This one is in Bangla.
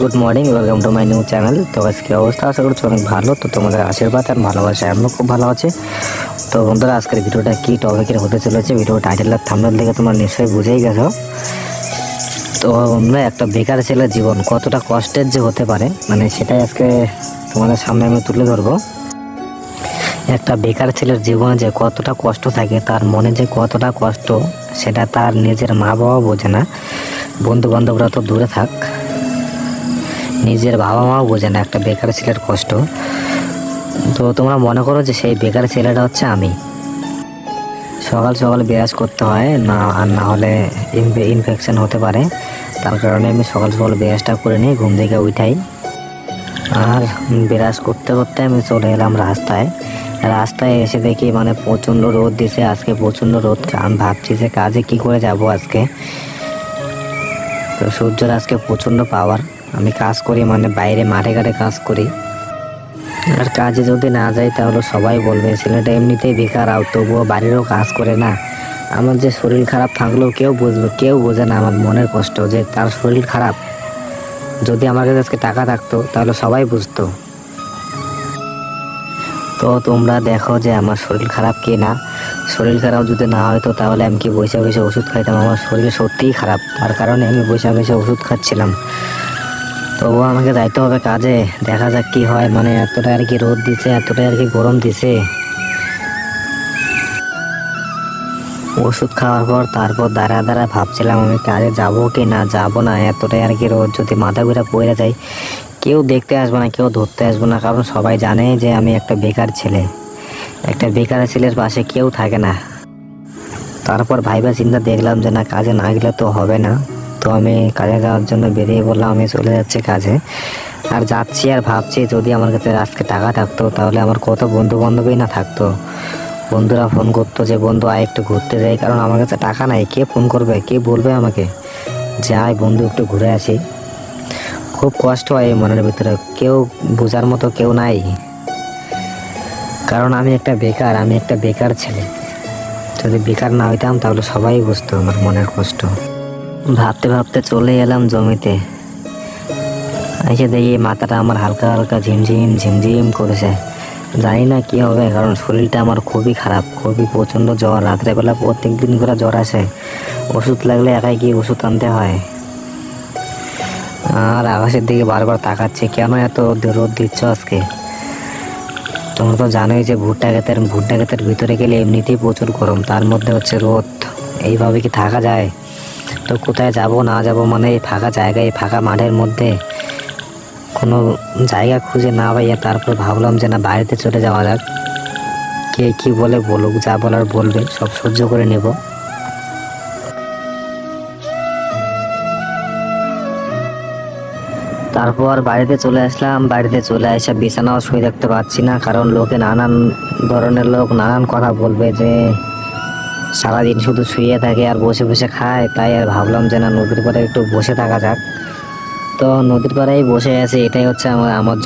Good morning welcome to my new channel তো আজকে অবস্থা আশা করছি অনেক ভালো। তো তোমাদের আশীর্বাদ আর ভালোবাসা আমিও খুব ভালো আছি। তো বন্ধুরা, আজকের ভিডিওটা কী টপিকের হতে চলেছে? ভিডিও টাইটেল আর থাম্বনেল দেখে তোমরা নিশ্চয়ই বুঝেই গেছো। তো বন্ধুরা, একটা বেকার ছেলের জীবন, কতটা কষ্টের যে হতে পারে মানে সেটাই আজকে তোমাদের সামনে আমি তুলে ধরবো। একটা বেকার ছেলের জীবনে যে কতটা কষ্ট থাকে, তার মনে যে কতটা কষ্ট, সেটা তার নিজের মা বাবা বোঝে না। বন্ধু বান্ধবরা তো দূরে থাক। নিজের বাবা মাও বোঝে না, একটা বেকার ছেলের কষ্ট। তো তোমরা মনে করো যে সেই বেকার ছেলেটা হচ্ছে আমি। সকাল সকাল বিরাজ করতে হয়, না, আর না হলে ইনফেকশন হতে পারে। তার কারণে আমি সকাল সকাল বিরাজটা করে নিই, ঘুম থেকে উঠাই। আর বিরাজ করতে করতে আমি চলে এলাম রাস্তায়। রাস্তায় এসে দেখি মানে প্রচণ্ড রোদ দিছে, আজকে প্রচণ্ড রোদ। আমি ভাবছি যে কাজে কি করে যাব আজকে? তো সূর্যের আজকে প্রচণ্ড পাওয়ার আমি কাজ করি মানে বাইরে মাঠে ঘাটে কাজ করি। আর কাজে যদি না যাই, তাহলে সবাই বলবে, ছেলেটা এমনিতেই বেকার, আর তবুও বাড়িরও কাজ করে না। আমার যে শরীর খারাপ থাকলেও কেউ বুঝবে, কেউ বোঝে না আমার মনের কষ্ট যে তার শরীর খারাপ। যদি আমার কাছে আজকে টাকা থাকতো, তাহলে সবাই বুঝতো। তো তোমরা দেখো যে আমার শরীর খারাপ কি না। শরীর খারাপ যদি না হয়তো তাহলে আমি কি বসে বসে ওষুধ খাইতাম? আমার শরীর সত্যিই খারাপ। তার কারণে আমি বসে বসে ওষুধ খাচ্ছিলাম। তবুও আমাকে যাইতে হবে কাজে। দেখা যাক কি হয়। মানে এতটা আর কি রোদ দিছে, এতটা আর কি গরম দিছে। ওষুধ খাওয়ার পর তারপর দাঁড়া দাঁড়া ভাবছিলাম আমি কাজে যাব কি না, যাব না। এতটাই আর কি রোদ, যদি মাথা ঘুরে পড়ে যায় কেউ দেখতে আসবে না, কেউ ধরতে আসবে না। কারণ সবাই জানে যে আমি একটা বেকার ছেলে। একটা বেকার ছেলের পাশে কেউ থাকে না। তারপর ভাইবা চিন্তা দেখলাম যে না, কাজে না গেলে তো হবে না। তো আমি কাজে যাওয়ার জন্য বেরিয়ে বললাম আমি চলে যাচ্ছি কাজে। আর যাচ্ছি আর ভাবছি যদি আমার কাছে আজকে টাকা থাকতো, তাহলে আমার কত বন্ধু বান্ধবই না থাকতো। বন্ধুরা ফোন করতো যে, বন্ধু, আয় একটু ঘুরতে যাই। কারণ আমার কাছে টাকা নাই, কে ফোন করবে? কে বলবে আমাকে? যে আয় বন্ধু, একটু ঘুরে আসি। খুব কষ্ট হয় এই মনের ভিতরে, কেউ বোঝার মতো কেউ নাই। কারণ আমি একটা বেকার, আমি একটা বেকার ছেলে। যদি বেকার না হইতাম, তাহলে সবাই বুঝতো আমার মনের কষ্ট। ভাবতে ভাবতে চলে এলাম জমিতে। এসে দেখি মাথাটা আমার হালকা হালকা ঝিমঝিম ঝিমঝিম করেছে। জানি না কি হবে, কারণ শরীরটা আমার খুবই খারাপ, খুবই প্রচণ্ড জ্বর। রাত্রেবেলা প্রত্যেক দিন করে জ্বর আসে। ওষুধ লাগলে একাই গিয়ে ওষুধ আনতে হয়। আর আকাশের দিকে বারবার তাকাচ্ছে, কেন এত রোদ দিচ্ছ আজকে? তোমরা তো জানোই যে ভুট্টা ক্ষেতের ভুট্টা ক্ষেতের ভিতরে গেলে এমনিতেই প্রচুর গরম, তার মধ্যে হচ্ছে রোদ। এইভাবে কি থাকা যায়? তো কোথায় যাব, না যাব মানে এই ফাঁকা জায়গায় ফাঁকা মাঠের মধ্যে কোনো জায়গা খুঁজে না পাইয়া তারপর ভাবলাম যে না বাড়িতে চলে যাওয়া যাক। কে কি বলে বলুক, যা বলার বলবে, সব সহ্য করে নেব। তারপর বাড়িতে চলে আসলাম, বাড়িতে চলে এসে বিছানাও শুয়ে দেখতে পাচ্ছি না, কারণ লোকে নানান ধরনের লোক নানান কথা বলবে যে সারাদিন শুধু শুয়ে থাকে আর বসে বসে খায়, তাই আর ভাবলাম যে না, নদীর পাড়ে একটু বসে থাকা যাক। তো নদীর পাড়ায় বসে আছে, এটাই হচ্ছে আমার আমার